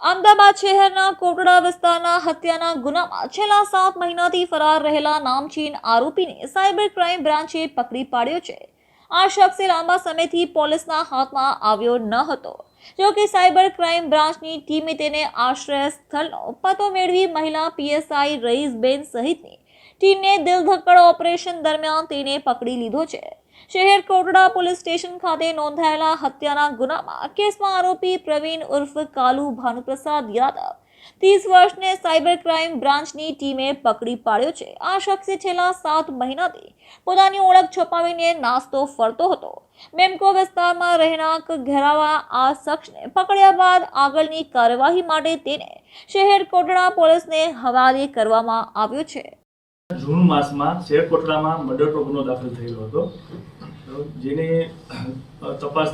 અમદાવાદ શહેરના કોટડા વિસ્તારના હત્યાના ગુનામાં છેલ્લા સાત મહિનાથી ફરાર રહેલા નામચીન આરોપીને સાયબર ક્રાઇમ બ્રાન્ચે પકડી પાડ્યો છે. આ શખ્સે લાંબા સમયથી પોલીસના હાથમાં આવ્યો ન હતો. જો કે સાયબર ક્રાઇમ બ્રાન્ચની ટીમે તેને આશ્રય સ્થળનો પતો મેળવી મહિલા પીએસઆઈ રઈસબેન સહિતની ટીમને દિલધક્કડ ઓપરેશન દરમિયાન તેને પકડી લીધો છે. શહેર કોટડા પોલીસ સ્ટેશન ખાતે નોંધાયેલા હત્યાના ગુનામાં કેસમાં આરોપી પ્રવીણ ઉર્ફ કાલુ ભાનુપ્રસાદ યાદવ ત્રીસ વર્ષને સાયબર ક્રાઇમ બ્રાન્ચની ટીમે પકડી પાડ્યો છે. આ શખ્સે છેલ્લા સાત મહિનાથી પોતાની ઓળખ છપાવીને નાસ્તો ફરતો હતો. મેમકો વિસ્તારમાં રહેણાંક ઘેરાવા આ શખ્સને પકડ્યા બાદ આગળની કાર્યવાહી માટે તેને શહેર કોટડા પોલીસને હવાલે કરવામાં આવ્યો છે. જૂન માસમાં શેર કોટડામાં મર્ડર ગુનો દાખલ થયેલો હતો. જેની તપાસ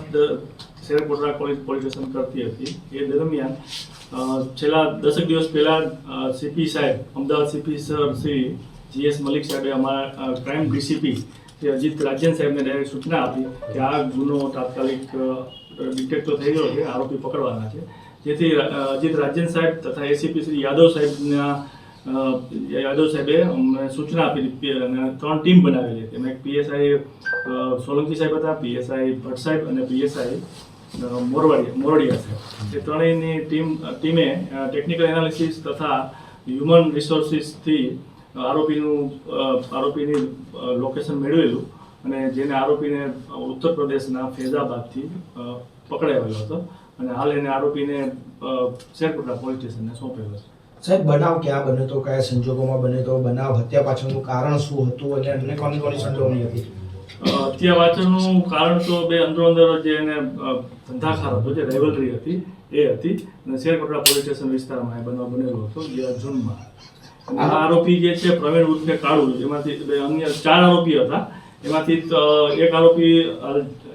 શહેર કોટડા પોલીસ પોલીસ સ્ટેશન કરતી હતી. એ દરમિયાન છેલ્લા દસેક દિવસ પહેલાં સીપી સાહેબ, Ahmedabad CP sir Shri G S Malik સાહેબે અમારા ક્રાઇમ ડીસીપી શ્રી અજીત રાજન સાહેબને ડાયરેક્ટ સૂચના આપી કે આ ગુનો તાત્કાલિક ડિટેક્ટ તો થઈ ગયો છે, આરોપી પકડવાના છે. જેથી અજીત રાજન સાહેબ તથા એસીપી શ્રી યાદવ સાહેબના યાદવ સાહેબે અમને સૂચના આપી અને ત્રણ ટીમ બનાવેલી હતી. એક પીએસઆઈ સોલંકી સાહેબ હતા પીએસઆઈ ભટ્ટ સાહેબ અને પીએસઆઈ મોરવાડિયા મોરડિયા સાહેબ. એ ત્રણેયની ટીમ ટીમે ટેકનિકલ એનાલિસિસ તથા હ્યુમન રિસોર્સિસથી આરોપીનું આરોપીની લોકેશન મેળવેલું અને જેને આરોપીને ઉત્તર પ્રદેશના ફૈઝાબાદથી અ, પકડાવેલો હતો. અને હાલ એને આરોપીને અ, પોલીસ સ્ટેશનને સોંપેલો છે. સાહેબ, બનાવ ક્યાં બને તો, કયા સંજોગોમાં બને તો, બનાવ હત્યા પાછળનું કારણ શું હતું અને અન્ય કોની કોની સંડોવણી હતી? હત્યા પાછળનું કારણ તો બે અંદરો અંદર જે એને ધંધાકાર હતો, જે રાઇવલરી હતી, એ હતી. અને શેરકોટડા પોલીસ સ્ટેશન વિસ્તારમાં એ બનાવ બનેલો હતો ગયા જૂનમાં આરોપી જે છે, પ્રવીણ ઉર્ફે કાળુ એમાંથી બે અન્ય ચાર આરોપી હતા. એમાંથી એક આરોપી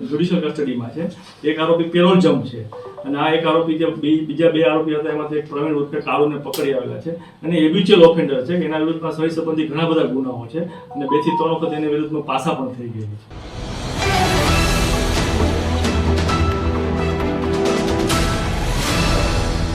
જ્યુડિશિયલ કસ્ટડીમાં છે. એક આરોપી પેરોલ જમ્પ છે. અને આ એક આરોપી જે બીજા બે આરોપી હતા, એમાંથી એક પ્રવીણ ઉર્ફે કાળુને પકડી આવેલા છે. અને એબ્યુચ્યુઅલ ઓફેન્ડર છે. એના વિરુદ્ધમાં સહી સંબંધી ઘણા બધા ગુનાઓ છે. અને બેથી ત્રણ વખત એની વિરુદ્ધમાં પાસા પણ થઈ ગયેલી છે.